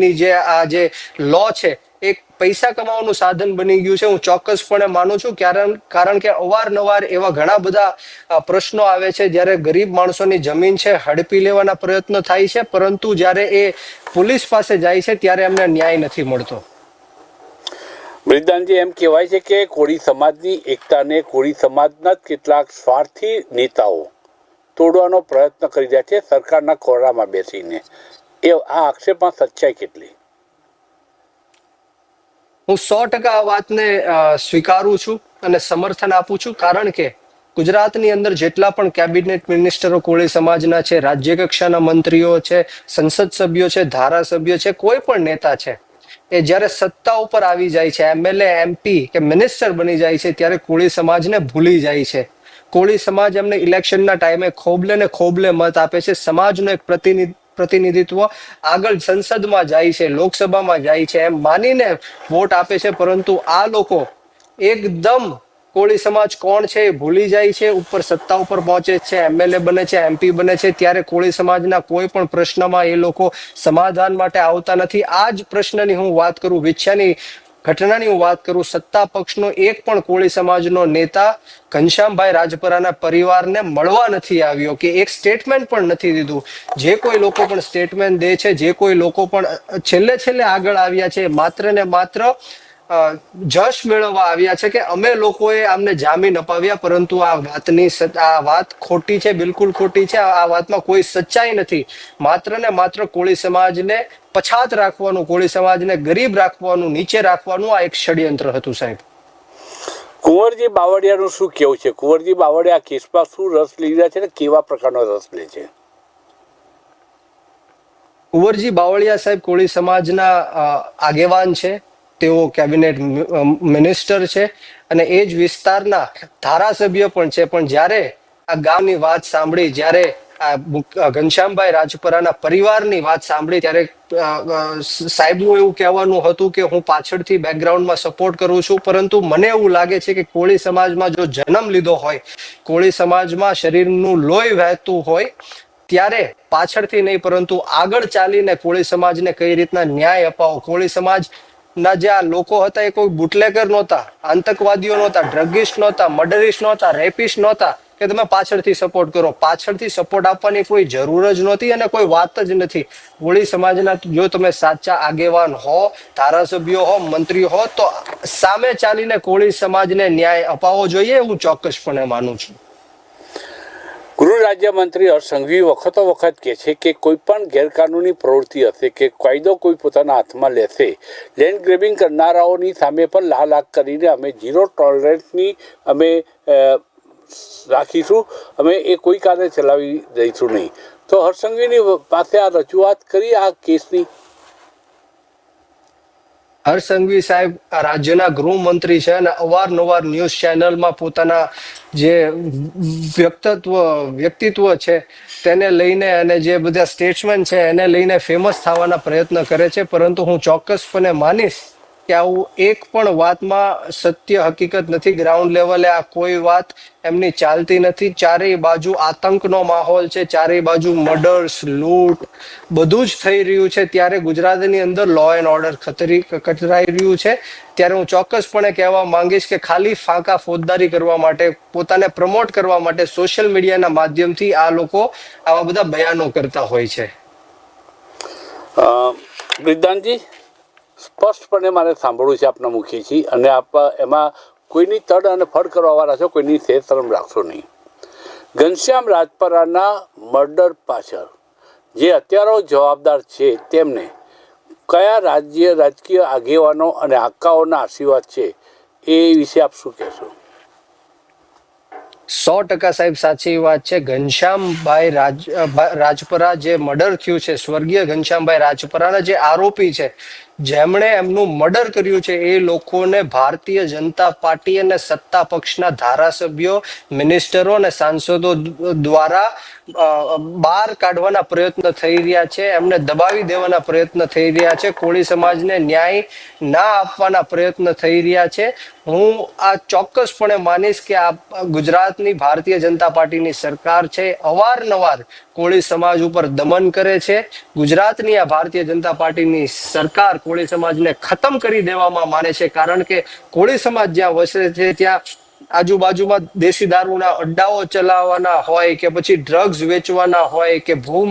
ગ્રેબિંગની જે આ જે લો છે એક પૈસા કમાવાનું સાધન બની ગયું છે. હું ચોક્કસપણે માનું છું. કારણ કારણ કે અવારનવાર એવા ઘણા બધા પ્રશ્નો આવે છે. જ્યારે ગરીબ માણસોની જમીન છે, હડપી લેવાના પ્રયત્નો થાય છે. પરંતુ જ્યારે એ પોલીસ પાસે જાય છે, ત્યારે એમને ન્યાય નથી મળતો. બ્રિજદાનજી એમ કહેવાય છે કે કોળી સમાજની એકતાને કોળી સમાજના કેટલાક સ્વાર્થી નેતાઓ તોડવાનો પ્રયત્ન કરી રહ્યા છે સરકારના ખોરામાં બેસીને. એ આ આક્ષેપમાં સચ્ચાઈ કેટલી? હું સો ટકા આ વાતને સ્વીકારું છું અને સમર્થન આપું છું. કારણ કે ગુજરાતની અંદર જેટલા પણ કેબિનેટ મિનિસ્ટરો, કોળી સમાજના છે, રાજ્ય કક્ષાના મંત્રીઓ છે, સંસદ સભ્યો છે, ધારાસભ્યો છે, કોઈ પણ નેતા છે, એ જ્યારે સત્તા ઉપર આવી જાય છે એમએલએ એમપી કે મિનિસ્ટર બની જાય છે, ત્યારે કોળી સમાજને ભૂલી જાય છે. કોળી સમાજ એમને ઇલેક્શનના ટાઈમે ખોબલે ને ખોબલે મત આપે છે, સમાજનો એક પ્રતિનિધિ પ્રતિનિધિત્વ આગળ સંસદમાં જાય છે, લોકસભામાં જાય છે એમ માનીને વોટ આપે છે, પરંતુ આ લોકો એકદમ કોળી સમાજ કોણ છે એ ભૂલી જાય છે, ઉપર સત્તા ઉપર પહોંચે છે, એમએલએ બને છે, એમપી બને છે, ત્યારે કોળી સમાજના કોઈ પણ પ્રશ્નમાં એ લોકો સમાધાન માટે આવતા નથી. આ જ પ્રશ્નની હું વાત કરું વિછ્યાની ઘટનાની હું વાત કરું, સત્તા પક્ષનો એક પણ કોળી સમાજનો નેતા ઘનશ્યામભાઈ રાજપરાના પરિવારને મળવા નથી આવ્યો કે એક સ્ટેટમેન્ટ પણ નથી દીધું. જે કોઈ લોકો પણ સ્ટેટમેન્ટ દે છે, જે કોઈ લોકો પણ છેલ્લે છેલ્લે આગળ આવ્યા છે, માત્ર ને માત્ર જશ મેળવવા આવ્યા છે કે અમે લોકોએ આમને જામીન અપાવ્યા પરંતુ આ વાતની આ વાત ખોટી છે બિલકુલ ખોટી છે. આ વાતમાં કોઈ સચ્ચાઈ નથી. માત્ર ને માત્ર કોળી સમાજને પછાત રાખવાનું કોળી સમાજને ગરીબ રાખવાનું નીચે રાખવાનું આ એક ષડયંત્ર હતું સાહેબ. કુંવરજી બાવળિયાનું શું કેવું છે? કુંવરજી બાવળિયા કેસમાં શું રસ રહ્યા છે ને કેવા પ્રકારનો રસ લે છે? કુંવરજી બાવળિયા સાહેબ કોળી સમાજના આગેવાન છે. તેઓ કેબિનેટ મિનિસ્ટર છે અને એ જ વિસ્તારના ધારાસભ્ય પણ છે. પણ જ્યારે આ ગામની વાત સાંભળી, જ્યારે આ ઘનશ્યામભાઈ રાજપરાના પરિવારની વાત સાંભળી, ત્યારે સાહેબનું એવું કહેવાનું હતું કે હું પાછળથી બેકગ્રાઉન્ડમાં સપોર્ટ કરું છું. પરંતુ મને એવું લાગે છે કે કોળી સમાજમાં જો જન્મ લીધો હોય, કોળી સમાજમાં શરીરનું લોહી વહેતું હોય, ત્યારે પાછળથી નહીં, પરંતુ આગળ ચાલીને કોળી સમાજને કઈ રીતના ન્યાય અપાવો? કોળી સમાજ ના, જે આ લોકો હતા, એ કોઈ બુટલેકર નહોતા, આતંકવાદીઓ નહોતા, ડ્રગિસ્ટ નહોતા, મર્ડરિસ્ટ નહોતા, રેપિસ્ટ નહોતા, કે તમે પાછળથી સપોર્ટ કરો. પાછળથી સપોર્ટ આપવાની કોઈ જરૂર જ નહોતી અને કોઈ વાત જ નથી. કોળી સમાજના જો તમે સાચા આગેવાન હો, ધારાસભ્યો હો, મંત્રી હો, તો સામે ચાલીને કોળી સમાજને ન્યાય અપાવવો જોઈએ, હું ચોક્કસપણે માનું છું. ગૃહ રાજ્યમંત્રી હર્ષ વખતો વખત કહે છે કે કોઈ પણ ગેરકાનૂની પ્રવૃત્તિ હશે કે કાયદો કોઈ પોતાના હાથમાં લેશે, લેન્ડ ગ્રેબિંગ કરનારાઓની સામે પણ લાલ આગ કરીને અમે ઝીરો ટોલરન્સની અમે રાખીશું, અમે એ કોઈ કારણે ચલાવી દઈશું નહીં. તો હર્ષસંઘવીની પાસે આ રજૂઆત કરી આ કેસની હર્ષ સંઘવી સાહેબ રાજ્યના ગૃહમંત્રી છે અને અવારનવાર ન્યૂઝ ચેનલમાં પોતાના જે વ્યક્તિત્વ વ્યક્તિત્વ છે તેને લઈને અને જે બધા સ્ટેટ્સમેન છે એને લઈને ફેમસ થવાના પ્રયત્ન કરે છે. પરંતુ હું ચોક્કસપણે માનીશ કે આવું એક પણ વાતમાં સત્ય હકીકત નથી ગ્રાઉન્ડ લેવલે આ કોઈ વાત એમની ચાલતી નથી. ચારેય બાજુ આતંકનો માહોલ છે, ચારેય બાજુ મર્ડર્સ લૂંટ બધું જ થઈ રહ્યું છે. ત્યારે ગુજરાતની અંદર લો એન્ડ ઓર્ડર ખતરી કચરાઈ રહ્યું છે. ત્યારે હું ચોક્કસપણે કહેવા માંગીશ કે ખાલી ફાંકા ફોજદારી કરવા માટે, પોતાને પ્રમોટ કરવા માટે સોશિયલ મીડિયાના માધ્યમથી આ લોકો આવા બધા બયાનો કરતા હોય છે. બ્રિજદાનજી સ્પષ્ટપણે મારે સાંભળવું છે આપના મુખેથી અને આપ એમાં કોઈની તડ અને ફળ કરવાવાળા છો, કોઈની સેર શરમ રાખશો નહીં. ઘનશ્યામ રાજપરાના મર્ડર પાછળ જે અત્યારો જવાબદાર છે તેમને કયા રાજ્ય રાજકીય આગેવાનો અને આકાઓના આશીર્વાદ છે એ વિશે આપ શું કહેશો? સો ટકા સાહેબ સાચી વાત છે. ઘનશ્યામભાઈ રાજ રાજપરા જે મર્ડર થયું છે, સ્વર્ગીય ઘનશ્યામભાઈ રાજપરાના જે આરોપી છે જેમણે એમનું મર્ડર કર્યું છે, એ લોકોને ભારતીય જનતા પાર્ટી અને સત્તા પક્ષના ધારાસભ્યો, મિનિસ્ટરો અને સાંસદો દ્વારા બહાર કાઢવાના પ્રયત્ન થઈ રહ્યા છે, એમને દબાવી દેવાના પ્રયત્ન થઈ રહ્યા છે, કોળી સમાજને ન્યાય ના આપવાના પ્રયત્ન થઈ રહ્યા છે. હું આ ચોક્કસપણે માનીશ કે આ ગુજરાતની ભારતીય જનતા પાર્ટીની સરકાર છે, અવારનવાર કોળી સમાજ ઉપર દમન કરે છે. ગુજરાતની આ ભારતીય જનતા પાર્ટીની સરકાર કોળી સમાજને ખતમ કરી દેવામાં માને છે. કારણ કે કોળી સમાજ જ્યાં વસે છે, ત્યાં આજુબાજુમાં દેશી દારૂના અડ્ડાઓ ચલાવવાના હોય કે પછી ડ્રગ્સ વેચવાના હોય કે ભૂ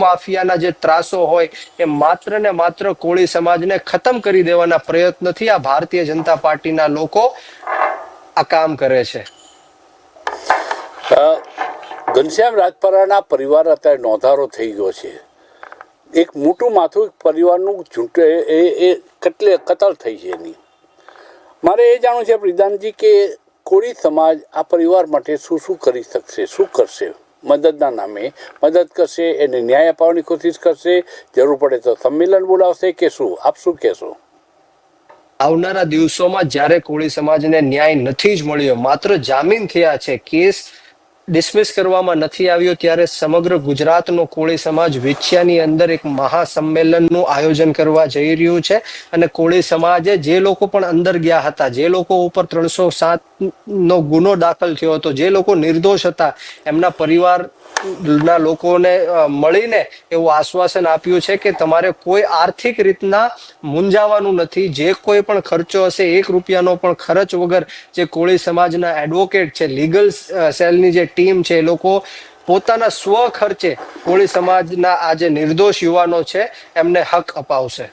જે ત્રાસો હોય, એ માત્ર ને માત્ર કોળી સમાજને ખતમ કરી દેવાના પ્રયત્નથી આ ભારતીય જનતા પાર્ટીના લોકો આ કામ કરે છે. ઘનશ્યામ રાજપરાના પરિવાર અત્યારે નોંધારો થઈ ગયો છે. એક મોટું માથું પરિવારનું ચૂંટે એ- એ કટલે કતલ થઈ છે એની. મારે એ જાણવું છે પ્રિદાનજી કે કોળી સમાજ આ પરિવાર માટે શું શું કરી શકશે, શું કરશે? મદદના નામે મદદ કરશે, એને ન્યાય અપાવવાની કોશિશ કરશે, જરૂર પડે તો સંમેલન બોલાવશે કે શું? આપ શું કહેશો? આવનારા દિવસોમાં જ્યારે કોળી સમાજને ન્યાય નથી જ મળ્યો, માત્ર જામીન થયા છે, કેસ ડિસમિસ કરવામાં નથી આવ્યો ત્યારે સમગ્ર ગુજરાતનો કોળી સમાજ વેચ્યાની અંદર એક મહાસંમેલનનું આયોજન કરવા જઈ રહ્યું છે. અને કોળી સમાજે જે લોકો પણ અંદર ગયા હતા, જે લોકો ઉપર ત્રણસો સાત નો ગુનો દાખલ થયો હતો, જે લોકો નિર્દોષ હતા, એમના પરિવાર ના લોકોને મળીને એવું આશ્વાસન આપ્યું છે કે તમારે કોઈ આર્થિક રીતના મૂંઝાવાનું નથી. જે કોઈ પણ ખર્ચો હશે, એક રૂપિયાનો પણ ખર્ચ વગર જે કોળી સમાજના એડવોકેટ છે લીગલ સેલની જે ટીમ છે, એ લોકો પોતાના સ્વ ખર્ચે કોળી સમાજના આ જે નિર્દોષ યુવાનો છે, એમને હક અપાવશે.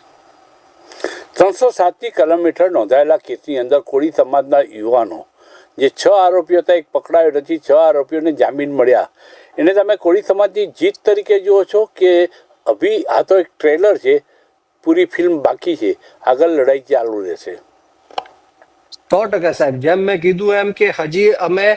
ત્રણસો સાતની કલમ હેઠળ નોંધાયેલા કેસની અંદર કોળી સમાજના યુવાનો જે છ આરોપીઓ હતા, એક પકડાયો નથી, છ આરોપીઓને જામીન મળ્યા. એને તમે કોળી સમાજની જીત તરીકે જુઓ છો કે અભી આ તો એક ટ્રેલર છે, પૂરી ફિલ્મ બાકી છે, આગળ લડાઈ ચાલુ રહેશે. સો ટકા સાહેબ, જેમ મેં કીધું એમ કે હજી અમે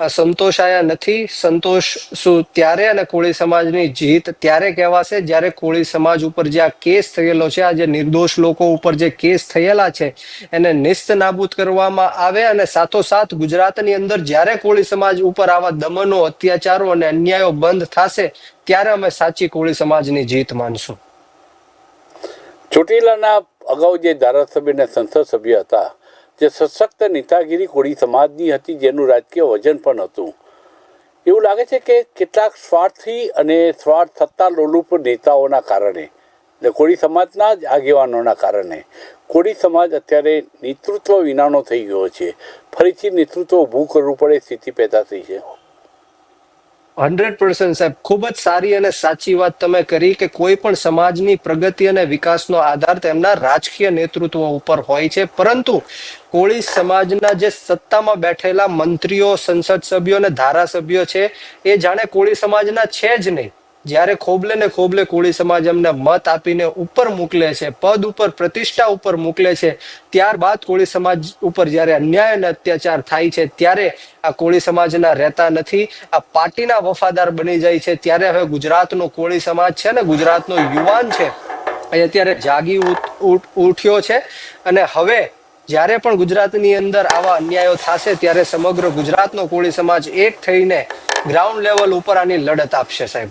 સંતોષાયા નથી. સંતોષ શું ત્યારે અને કોળી સમાજની જીત ત્યારે કહેવાશે જ્યારે કોળી સમાજ ઉપર જે આ કેસ થયેલો છે, આ જે નિર્દોષ લોકો ઉપર જે કેસ થયેલા છે, એને નિસ્ત નાબૂદ કરવામાં આવે અને સાથોસાથ ગુજરાતની અંદર જ્યારે કોળી સમાજ ઉપર આવા દમનો, અત્યાચારો અને અન્યાયો બંધ થશે, ત્યારે અમે સાચી કોળી સમાજની જીત માનશું. ચોટીલાના અગાઉ જે ધારાસભ્ય અને સંસદ સભ્ય હતા જે સશક્ત નેતાગીરી કોળી સમાજની હતી, જેનું રાજકીય વજન પણ હતું. એવું લાગે છે કે કેટલાક સ્વાર્થી અને સ્વાર્થ સત્તા લોલુપ નેતાઓના કારણે એટલે કોળી સમાજના જ આગેવાનોના કારણે. કોળી સમાજ અત્યારે નેતૃત્વ વિનાનો થઈ ગયો છે. ફરીથી નેતૃત્વ ઊભું કરવું પડે, સ્થિતિ પેદા થઈ છે. હંડ્રેડ પર્સન્ટ સાહેબ, ખૂબ જ સારી અને સાચી વાત તમે કરી કે કોઈ પણ સમાજની પ્રગતિ અને વિકાસનો આધાર તેમના રાજકીય નેતૃત્વ ઉપર હોય છે. પરંતુ કોળી સમાજના જે સત્તામાં બેઠેલા મંત્રીઓ, સંસદ સભ્યો અને ધારાસભ્યો છે, એ જાણે કોળી સમાજના છે જ નહીં. જ્યારે ખોબલે ને ખોબલે કોળી સમાજ એમને મત આપીને ઉપર મોકલે છે, પદ ઉપર પ્રતિષ્ઠા ઉપર મોકલે છે, ત્યારબાદ કોળી સમાજ ઉપર જ્યારે અન્યાય અને અત્યાચાર થાય છે, ત્યારે આ કોળી સમાજના રહેતા નથી, આ પાર્ટીના વફાદાર બની જાય છે, ત્યારે હવે ગુજરાતનો કોળી સમાજ છે ને, ગુજરાતનો યુવાન છે, એ અત્યારે જાગી ઉઠ- ઉઠ- ઉઠ્યો છે અને હવે જ્યારે પણ ગુજરાતની અંદર આવા અન્યાયો થશે, ત્યારે સમગ્ર ગુજરાતનો કોળી સમાજ એક થઈને ગ્રાઉન્ડ લેવલ ઉપર આની લડત આપશે સાહેબ.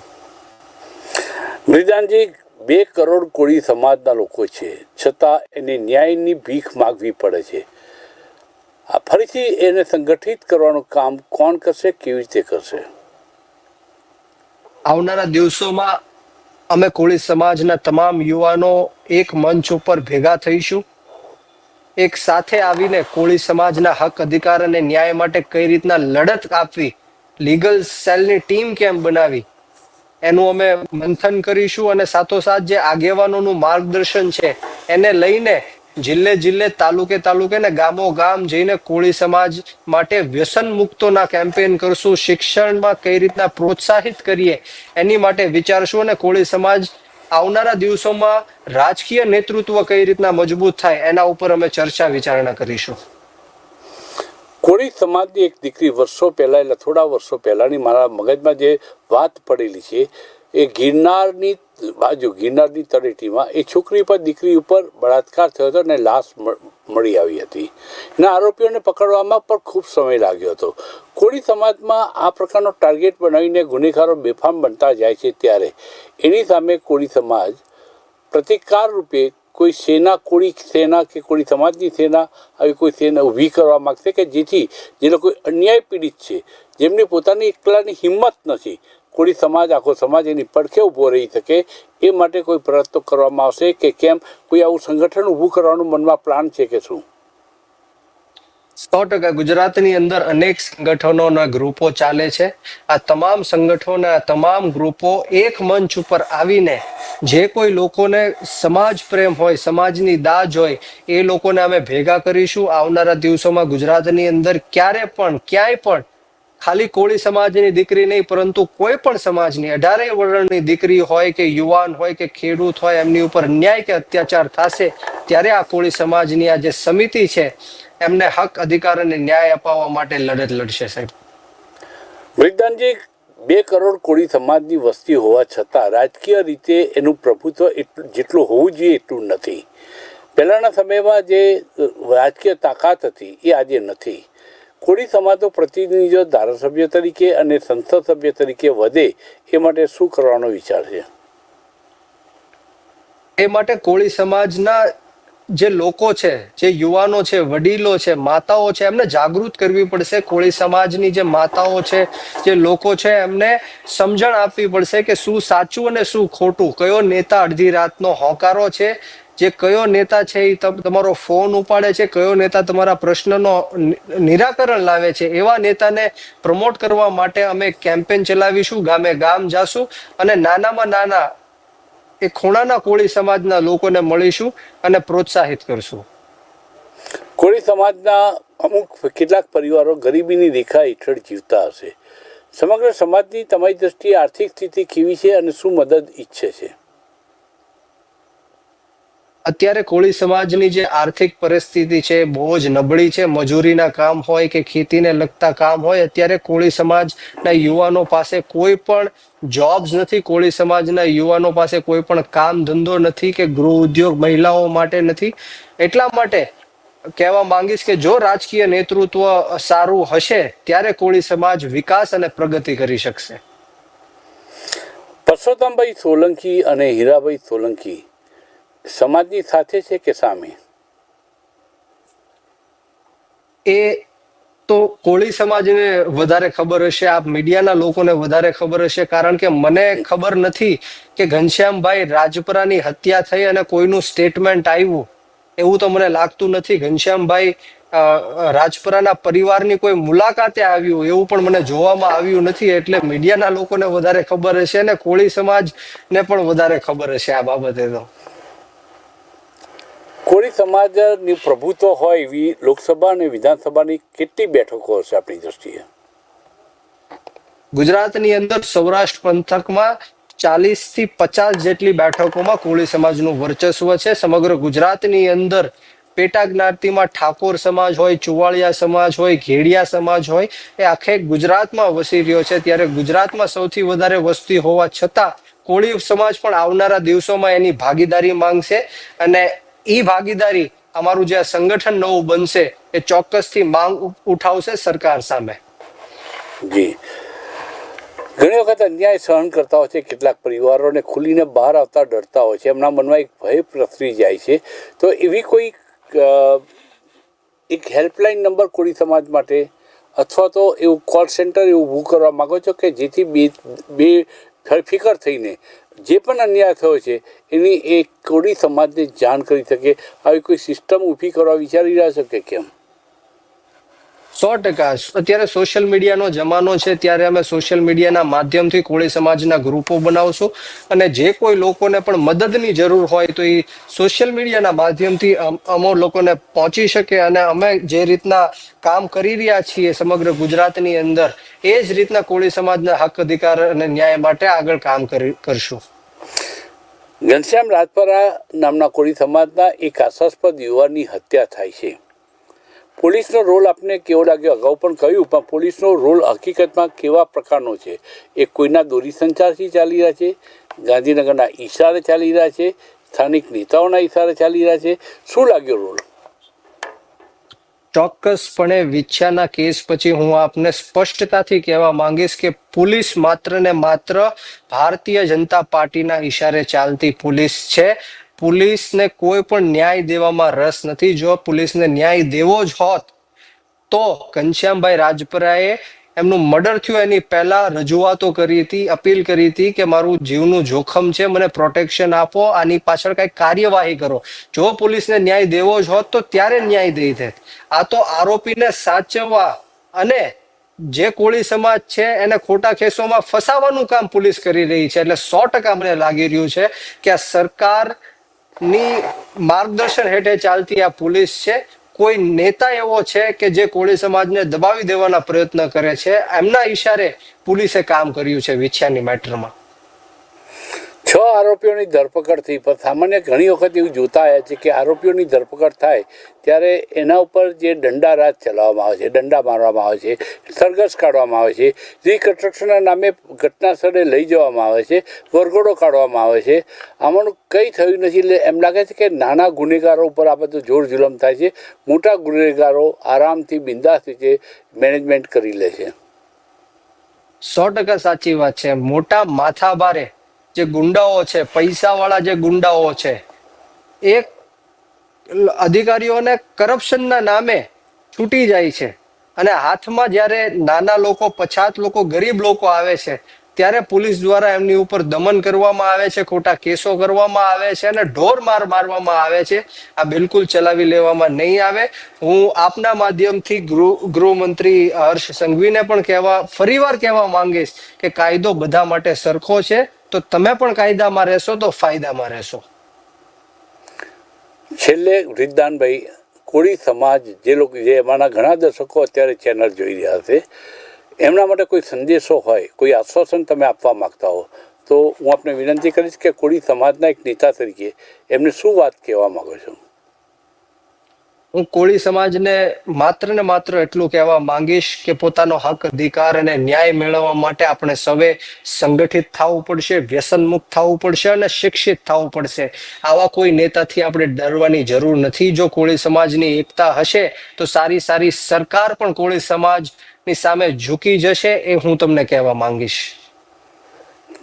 મૃદાનજી બે કરોડ કોળી સમાજના લોકો છે. છતાં એને ન્યાયની ભીખ માગવી પડે છે. આ ફરીથી એને સંગઠિત કરવાનું કામ કોણ કરશે, કેવી રીતે કરશે? આવનારા દિવસોમાં અમે કોળી સમાજના તમામ યુવાનો એક મંચ ઉપર ભેગા થઈશું. એક સાથે આવીને કોળી સમાજના હક, અધિકાર અને ન્યાય માટે કઈ રીતના લડત આપવી લીગલ સેલની ટીમ કેમ બનાવી એનું અમે મંથન કરીશું અને સાથોસાથ જે આગેવાનોનું માર્ગદર્શન છે, એને લઈને જિલ્લે જિલ્લે, તાલુકે તાલુકે ને ગામો ગામ જઈને કોળી સમાજ માટે વ્યસન મુક્તોના કેમ્પેન કરશું. શિક્ષણમાં કઈ રીતના પ્રોત્સાહિત કરીએ એની માટે વિચારશું અને કોળી સમાજ આવનારા દિવસોમાં રાજકીય નેતૃત્વ કઈ રીતના મજબૂત થાય એના ઉપર અમે ચર્ચા વિચારણા કરીશું. કોળી સમાજની એક દીકરી વર્ષો પહેલાં એટલે થોડા વર્ષો પહેલાંની મારા મગજમાં જે વાત પડેલી છે, એ ગિરનારની બાજુ, ગિરનારની તળેટીમાં એ છોકરી પર, દીકરી ઉપર બળાત્કાર થયો હતો અને લાશ મળી આવી હતી. એના આરોપીઓને પકડવામાં પણ ખૂબ સમય લાગ્યો હતો. કોળી સમાજમાં આ પ્રકારનો ટાર્ગેટ બનાવીને ગુનેગારો બેફામ બનતા જાય છે ત્યારે. એની સામે કોળી સમાજ પ્રતિકાર રૂપે કોઈ સેના કોળી, સેના કે કોળી સમાજની સેના આવી કોઈ સેના ઊભી કરવા માગશે કે જેથી જે લોકો અન્યાય પીડિત છે, જેમની પોતાની એકલાની હિંમત નથી, કોળી સમાજ, આખો સમાજ એની પડખે ઊભો રહી શકે, એ માટે કોઈ પ્રયત્નો કરવામાં આવશે કે કેમ કોઈ આવું સંગઠન ઊભું કરવાનું મનમાં પ્લાન છે કે શું? સો ટકા ગુજરાતની અંદર અનેક સંગઠનોના ગ્રુપો ચાલે છે. આ તમામ સંગઠનોના તમામ ગ્રુપો એક મંચ ઉપર આવીને જે કોઈ લોકોને સમાજ પ્રેમ હોય, સમાજની દાજ હોય, એ લોકોને અમે ભેગા કરીશું. આવનારા દિવસોમાં ગુજરાતની અંદર ક્યારે પણ, ક્યાંય પણ ખાલી કોળી સમાજની દીકરી નહીં, પરંતુ કોઈ પણ સમાજની અઢારેય વર્ણની દીકરી હોય કે યુવાન હોય કે ખેડૂત હોય, એમની ઉપર ન્યાય કે અત્યાચાર થશે, ત્યારે આ કોળી સમાજની આ જે સમિતિ છે, એમને હક, અધિકાર અને ન્યાય અપાવવા માટે લડત લડશે, સાહેબ. વૃદ્ધાનજી બે કરોડ કોળી સમાજની વસ્તી હોવા છતાં રાજકીય રીતે એનું પ્રભુત્વ એટલું, જેટલું હોવું જોઈએ એટલું નથી. પહેલાંના સમયમાં જે રાજકીય તાકાત હતી એ આજે નથી. કોળી સમાજનો પ્રતિનિધિત્વ ધારાસભ્ય તરીકે અને સંસદ સભ્ય તરીકે વધે, એ માટે શું કરવાનો વિચાર છે? એ માટે કોળી સમાજના જે લોકો છે, જે યુવાનો છે, વડીલો છે, માતાઓ છે, એમને જાગૃત કરવી પડશે. કોળી સમાજની જે માતાઓ છે, જે લોકો છે, એમને સમજણ આપવી પડશે કે શું સાચું અને શું ખોટું. કયો નેતા અડધી રાતનો હોકારો છે જે કયો નેતા છે એ તમ- તમારો ફોન ઉપાડે છે, કયો નેતા તમારા પ્રશ્નનો નિરાકરણ લાવે છે, એવા નેતાને પ્રમોટ કરવા માટે અમે કેમ્પેન ચલાવીશું, ગામે ગામ જાશું અને નાનામાં નાના એ ખૂણાના કોળી સમાજના લોકોને મળીશું અને પ્રોત્સાહિત કરશું. કોળી સમાજના અમુક કેટલાક પરિવારો ગરીબીની રેખા હેઠળ જીવતા હશે. સમગ્ર સમાજની તમારી દ્રષ્ટિએ આર્થિક સ્થિતિ કેવી છે અને શું મદદ ઈચ્છે છે? અત્યારે કોળી સમાજની જે આર્થિક પરિસ્થિતિ છે, બહુ જ નબળી છે. મજૂરીના કામ હોય કે ખેતીને લગતા કામ હોય, અત્યારે કોળી સમાજના યુવાનો પાસે કોઈ પણ જોબ્સ નથી. કોળી સમાજના યુવાનો પાસે કોઈ પણ કામ ધંધો નથી કે ગૃહ ઉદ્યોગ મહિલાઓ માટે નથી. એટલા માટે કહેવા માંગીશ કે જો રાજકીય નેતૃત્વ સારું હશે, ત્યારે કોળી સમાજ વિકાસ અને પ્રગતિ કરી શકશે. પરસોત્તમભાઈ સોલંકી અને હીરાભાઈ સોલંકી સમાજની સાથે છે કે સામે? એ તો કોળી સમાજને વધારે ખબર હશે, આપ મીડિયાના લોકોને વધારે ખબર હશે, કારણ કે મને ખબર નથી કે ઘનશ્યામભાઈ રાજપરાની હત્યા થઈ અને કોઈનું સ્ટેટમેન્ટ આવ્યું. એવું તો મને લાગતું નથી. ઘનશ્યામભાઈ રાજપરાના પરિવારની કોઈ મુલાકાતે આવ્યું, એવું પણ મને જોવામાં આવ્યું નથી. એટલે મીડિયાના લોકોને વધારે ખબર હશે અને કોળી સમાજને પણ વધારે ખબર હશે આ બાબતે તો. કોળી સમાજની પ્રભુત્વ હોય એવી લોકસભા અને વિધાનસભાની કેટલી બેઠકો હશે આપણી દ્રષ્ટિએ? ગુજરાતની અંદર સૌરાષ્ટ્ર પંથકમાં ચાલીસથી પચાસ જેટલી બેઠકોમાં કોળી સમાજનું વર્ચસ્વ છે. સમગ્ર ગુજરાતની અંદર પેટા જ્ઞાતિમાં ઠાકોર સમાજ હોય, ચુવાળિયા સમાજ હોય, ઘેડિયા સમાજ હોય, એ આખે ગુજરાતમાં વસી રહ્યો છે. ત્યારે ગુજરાતમાં સૌથી વધારે વસ્તી હોવા છતાં કોળી સમાજ પણ આવનારા દિવસોમાં એની ભાગીદારી માંગશે અને એ ભાગીદારી અમારું જે આ સંગઠન નવું બનશે, એ ચોક્કસથી માંગ ઉઠાવશે સરકાર સામે. જી. ઘણી વખત અન્યાય સહન કરતા હોય છે, કેટલાક પરિવારોને ખુલીને બહાર આવતા ડરતા હોય છે, એમના મનમાં એક ભય પ્રસરી જાય છે. તો એવી કોઈ એક હેલ્પલાઇન નંબર કોળી સમાજ માટે, અથવા તો એવું કોલ સેન્ટર એવું ઊભું કરવા માગો છો કે જેથી બે બે ફિકર થઈને જે પણ અન્યાય થયો છે, એની એક કોળી સમાજને જાણ કરી શકે, આવી કોઈ સિસ્ટમ ઊભી કરવા વિચારી રહ્યા છો કે કેમ? સો ટકા. અત્યારે સોશિયલ મીડિયાનો જમાનો છે, ત્યારે અમે સોશિયલ મીડિયાના માધ્યમથી કોળી સમાજના ગ્રુપો બનાવશું. અને જે કોઈ લોકોને પણ મદદની જરૂર હોય તો એ સોશિયલ મીડિયાના માધ્યમથી અમ- લોકોને પહોંચી શકે અને અમે જે રીતના કામ કરી રહ્યા છીએ સમગ્ર ગુજરાતની અંદર, એ જ રીતના કોળી સમાજના હક, અધિકાર અને ન્યાય માટે આગળ કામ કરી, કરશું. ઘનશ્યામ રાજપરા નામના કોળી સમાજના એક આશાસ્પદ યુવાનની હત્યા થાય છે. પોલીસનો રોલ આપને કેવો લાગ્યો? અગાઉ પણ કહ્યું, પણ પોલીસનો રોલ હકીકતમાં કેવા પ્રકારનો છે? એ કોઈના દોરી સંચારથી ચાલી રહ્યા છે, ગાંધીનગરના ઈશારે ચાલી રહ્યા છે, સ્થાનિક નેતાઓના ઈશારે ચાલી રહ્યા છે. શું લાગ્યો રોલ? ચોક્કસપણે વિછ્યાના કેસ પછી હું આપને સ્પષ્ટતાથી કહેવા માંગીશ કે પોલીસ માત્ર ને માત્ર ભારતીય જનતા પાર્ટીના ઈશારે ચાલતી પોલીસ છે. પોલીસને કોઈ પણ ન્યાય દેવામાં રસ નથી. જો પોલીસને ન્યાય દેવો જ હોત, તો ઘનશ્યામભાઈ રાજપરાએ એમનું મર્ડર થયું. એની પહેલા રજૂઆતો કરી હતી, અપીલ કરી હતી કે મારું જીવનું જોખમ છે, મને પ્રોટેક્શન આપો, આની પાછળ કઈ કાર્યવાહી કરો. જો પોલીસને ન્યાય દેવો જ હોત, તો ત્યારે ન્યાય દઈ દે આ તો આરોપીને સાચવવા અને જે કોળી સમાજ છે, એને ખોટા કેસોમાં ફસાવાનું કામ પોલીસ કરી રહી છે. એટલે સો ટકા મને લાગી રહ્યું છે કે આ સરકારની માર્ગદર્શન હેઠળ ચાલતી આ પોલીસ છે. કોઈ નેતા એવો છે કે જે કોળી સમાજને દબાવી દેવાના પ્રયત્ન કરે છે? એમના ઈશારે પોલીસે કામ કર્યું છે વિછ્યાની મેટરમાં. છ આરોપીઓની ધરપકડ થઈ, પણ સામાન્ય ઘણી વખત એવું જોતા આવ્યા છે કે આરોપીઓની ધરપકડ થાય ત્યારે એના ઉપર જે દંડા રાજ ચલાવવામાં આવે છે, દંડા મારવામાં આવે છે, સરઘસ કાઢવામાં આવે છે, રિકન્સ્ટ્રક્શનના નામે ઘટના સ્થળે લઈ જવામાં આવે છે, વરઘોડો કાઢવામાં આવે છે. આમાંનું કંઈ થયું નથી એટલે એમ લાગે છે કે નાના ગુનેગારો ઉપર આ બધું જોર જુલમ થાય છે. મોટા ગુનેગારો આરામથી બિંદાસ રીતે મેનેજમેન્ટ કરી લે છે. સો ટકા સાચી વાત છે. મોટા માથાભારે જે ગુંડાઓ છે, પૈસાવાળા જે ગુંડાઓ છે, એ અધિકારીઓને કરપ્શનના નામે છૂટી જાય છે. અને હાથમાં જ્યારે નાના લોકો, પછાત લોકો, ગરીબ લોકો આવે છે, ત્યારે પોલીસ દ્વારા એમની ઉપર દમન કરવામાં આવે છે, ખોટા કેસો કરવામાં આવે છે અને ઢોર માર મારવામાં આવે છે. આ બિલકુલ ચલાવી લેવામાં નહીં આવે. હું આપના માધ્યમથી ગૃહ, ગૃહમંત્રી હર્ષ સંઘવીને પણ કહેવા, ફરીવાર કહેવા માંગીશ કે કાયદો બધા માટે સરખો છે. તો તમે પણ કાયદામાં રહેશો તો ફાયદામાં રહેશો. છેલ્લે વૃદ્ધાનભાઈ, કોળી સમાજ જે લોકો જે એમાંના ઘણા દર્શકો અત્યારે ચેનલ જોઈ રહ્યા છે, એમના માટે કોઈ સંદેશો હોય, કોઈ આશ્વાસન તમે આપવા માંગતા હો, તો હું આપને વિનંતી કરીશ કે કોળી સમાજના એક નેતા તરીકે એમને શું વાત કહેવા માગો છો? હું કોળી સમાજને માત્ર ને માત્ર એટલું કહેવા માંગીશ કે પોતાનો હક, અધિકાર અને ન્યાય મેળવવા માટે આપણે સૌએ સંગઠિત થવું પડશે, વ્યસનમુક્ત થવું પડશે અને શિક્ષિત થવું પડશે. આવા કોઈ નેતાથી આપણે ડરવાની જરૂર નથી. જો કોળી સમાજની એકતા હશે, તો સારી સારી સરકાર પણ કોળી સમાજની સામે ઝૂકી જશે એ હું તમને કહેવા માંગીશ.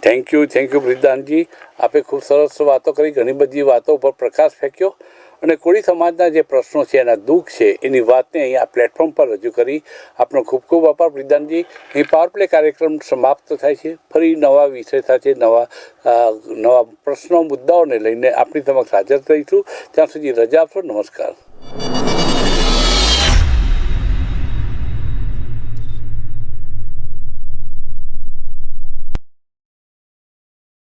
થેન્ક યુ થેન્ક યુ વૃદ્ધાનજી. આપે ખૂબ સરસ વાતો કરી, ઘણી બધી વાતો પર પ્રકાશ ફેંક્યો. અને કોળી સમાજના જે પ્રશ્નો છે, એના દુઃખ છે, એની વાતને અહીં આ પ્લેટફોર્મ પર રજૂ કરી આપનો ખૂબ ખૂબ આભાર વૃદ્ધાનજી અહીં પાવર પ્લે કાર્યક્રમ સમાપ્ત થાય છે. ફરી નવા વિષય સાથે નવા નવા પ્રશ્નો, મુદ્દાઓને લઈને આપણી સમક્ષ હાજર થઈશું ત્યાં સુધી રજા આપશો. નમસ્કાર.